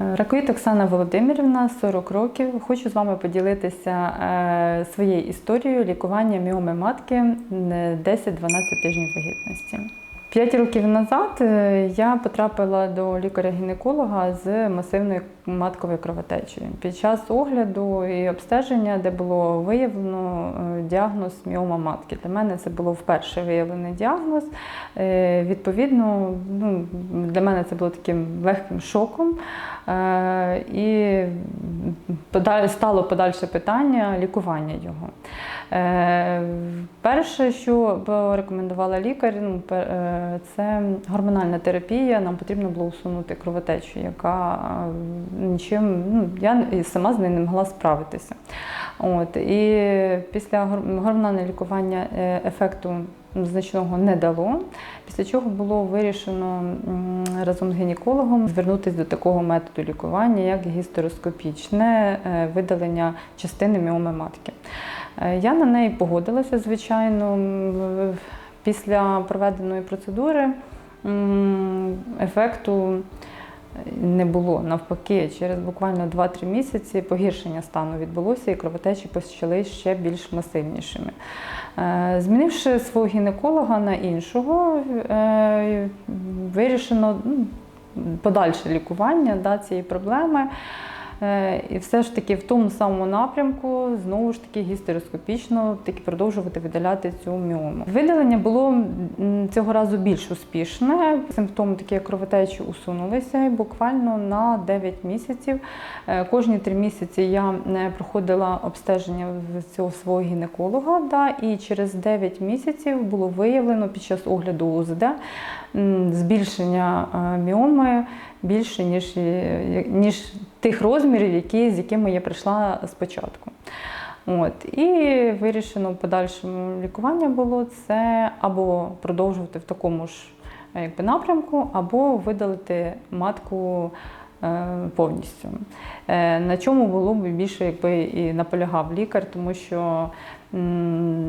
Ракоїд Оксана Володимирівна, 40 років. Хочу з вами поділитися е, своєю історією лікування міоми матки е, 10-12 тижнів вагітності. П'ять років назад е, я потрапила до лікаря-гінеколога з масивною матковою кровотечею. Під час огляду і обстеження, де було виявлено е, діагноз міома матки. Для мене це було вперше виявлений діагноз. Е, Відповідно, ну, для мене це було таким легким шоком. І стало подальше питання лікування його. Е, Перше, що порекомендувала лікар, ну, е, це гормональна терапія. Нам потрібно було усунути кровотечу, яка е, нічим, ну, я сама з нею не могла справитися. От, і після гор- гормонального лікування ефекту значного не дало. Після чого було вирішено разом з гінекологом звернутися до такого методу лікування, як гістероскопічне видалення частини міоми матки. Е, Я на неї погодилася, звичайно. Після проведеної процедури ефекту не було. Навпаки, через буквально 2-3 місяці погіршення стану відбулося і кровотечі почали ще більш масивнішими. Е, Змінивши свого гінеколога на іншого, е, вирішено ну, подальше лікування да, цієї проблеми. Е, І все ж таки в тому самому напрямку знову ж таки гістероскопічно таки продовжувати видаляти цю міому. Видалення було цього разу більш успішне. Симптоми такі як кровотечі усунулися і буквально на 9 місяців. Е, Кожні 3 місяці я е, проходила обстеження цього свого гінеколога. Да, і через 9 місяців було виявлено під час огляду УЗД збільшення міоми більше, ніж, ніж тих розмірів, які, з якими я прийшла спочатку. От. І вирішено в подальшому лікування було це або продовжувати в такому ж е, якби, напрямку, або видалити матку повністю. Е, На чому було б більше якби, і наполягав лікар, тому що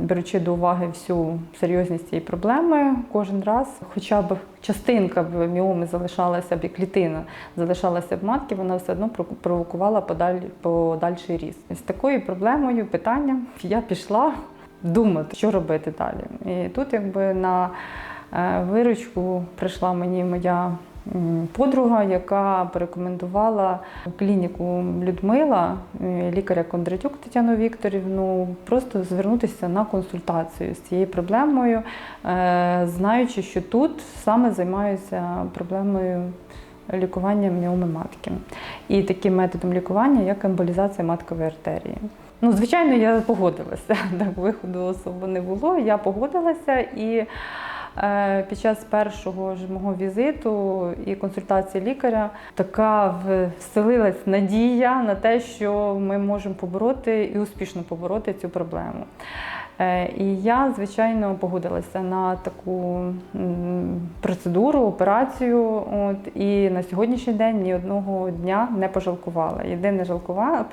беручи до уваги всю серйозність цієї проблеми, кожен раз, хоча б частинка б міоми залишалася б і клітина залишалася б матки, вона все одно про- провокувала подаль, подальший ріст. З такою проблемою, питанням я пішла думати, що робити далі. І тут, якби на е, виручку прийшла мені моя подруга, яка порекомендувала клініку Людмила, е, лікаря Кондратюк Тетяну Вікторівну, просто звернутися на консультацію з цією проблемою, е, знаючи, що тут саме займаються проблемою лікування міоми матки. І таким методом лікування, як емболізація маткової артерії. Ну, звичайно, я погодилася. Так, виходу особо не було. Я погодилася і під час першого ж мого візиту і консультації лікаря така вселилась надія на те, що ми можемо побороти і успішно побороти цю проблему. Е, І я, звичайно, погодилася на таку процедуру, операцію. От, і на сьогоднішній день ні одного дня не пожалкувала. Єдине жалкувала,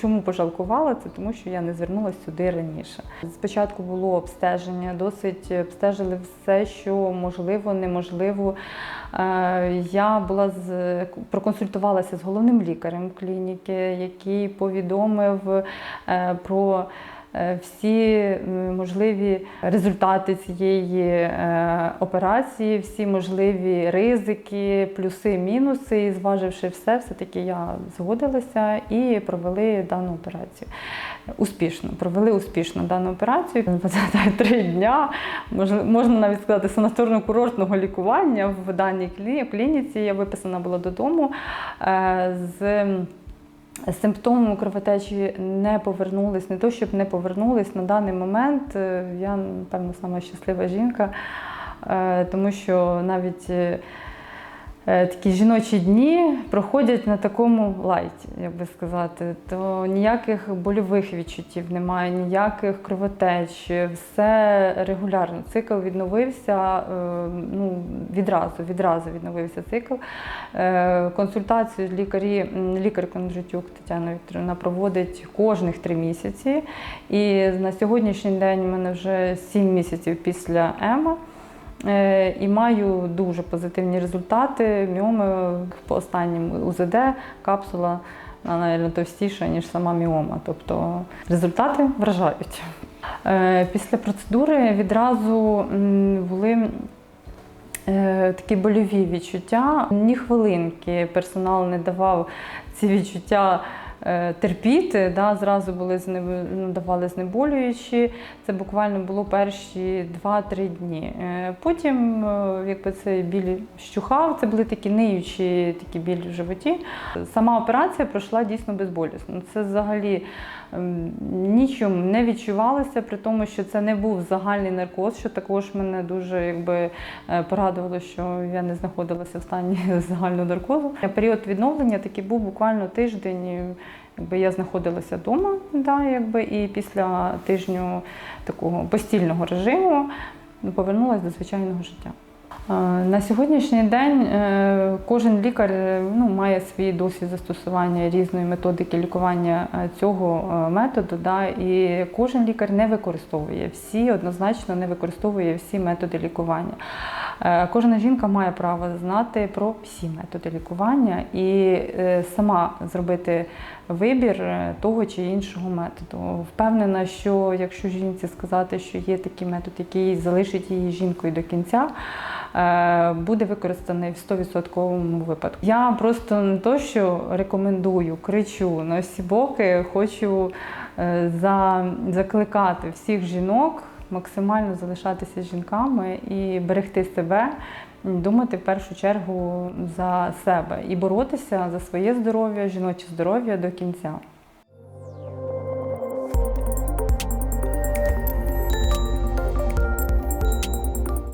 чому, пожалкувала, це тому, що я не звернулася сюди раніше. Спочатку було обстеження, досить обстежили все, що можливо, неможливо. Е, Я була з проконсультувалася з головним лікарем клініки, який повідомив е, про всі можливі результати цієї е, операції, всі можливі ризики, плюси, мінуси. І зваживши все, все-таки я згодилася і провели дану операцію. Успішно, провели успішно дану операцію. Три дня, можна, навіть сказати, санаторно-курортного лікування в даній клі- клініці. Я виписана була додому е, з. Симптоми кровотечі не повернулись, не то, щоб не повернулись на даний момент. е, Я, напевно, сама щаслива жінка, е, тому що навіть е, такі жіночі дні проходять на такому лайті, як би сказати. То ніяких больових відчуттів немає, ніяких кровотеч, все регулярно. Цикл відновився е, ну, відразу, відразу відновився цикл. Е, Консультацію лікарі, лікар Кондратюк Тетяна Вікторівна проводить кожних три місяці. І на сьогоднішній день у мене вже сім місяців після ЕМА. Е, І маю дуже позитивні результати. Міоми по останнім УЗД капсула навіть, товстіша, ніж сама міома. Тобто результати вражають. Е, Після процедури відразу були е, такі больові відчуття. Ні хвилинки персонал не давав ці відчуття. Е, Терпіти, да, зразу були ну, давали знеболюючі. Це буквально було перші 2-3 дні. Е, Потім, е, якби цей біль щухав, це були такі ниючі такі біль в животі. Сама операція пройшла дійсно безболісно. Це взагалі ем, нічим не відчувалося, при тому, що це не був загальний наркоз, що також мене дуже якби, е, порадувало, що я не знаходилася в стані загального наркозу. Період відновлення такий був буквально тиждень. Якби я знаходилася вдома, да, якби, і після тижню такого постільного режиму повернулася до звичайного життя. На сьогоднішній день е, кожен лікар е, ну, має свій досвід застосування різної методики лікування е, цього методу. Да, і кожен лікар не використовує всі, однозначно не використовує всі методи лікування. Е, Кожна жінка має право знати про всі методи лікування і е, сама зробити вибір е, того чи іншого методу. Впевнена, що якщо жінці сказати, що є такий метод, який залишить її жінкою до кінця, буде використаний в 100% випадку. Я просто не то, що рекомендую, кричу на всі боки, хочу за, закликати всіх жінок максимально залишатися жінками і берегти себе, думати в першу чергу за себе і боротися за своє здоров'я, жіноче здоров'я до кінця.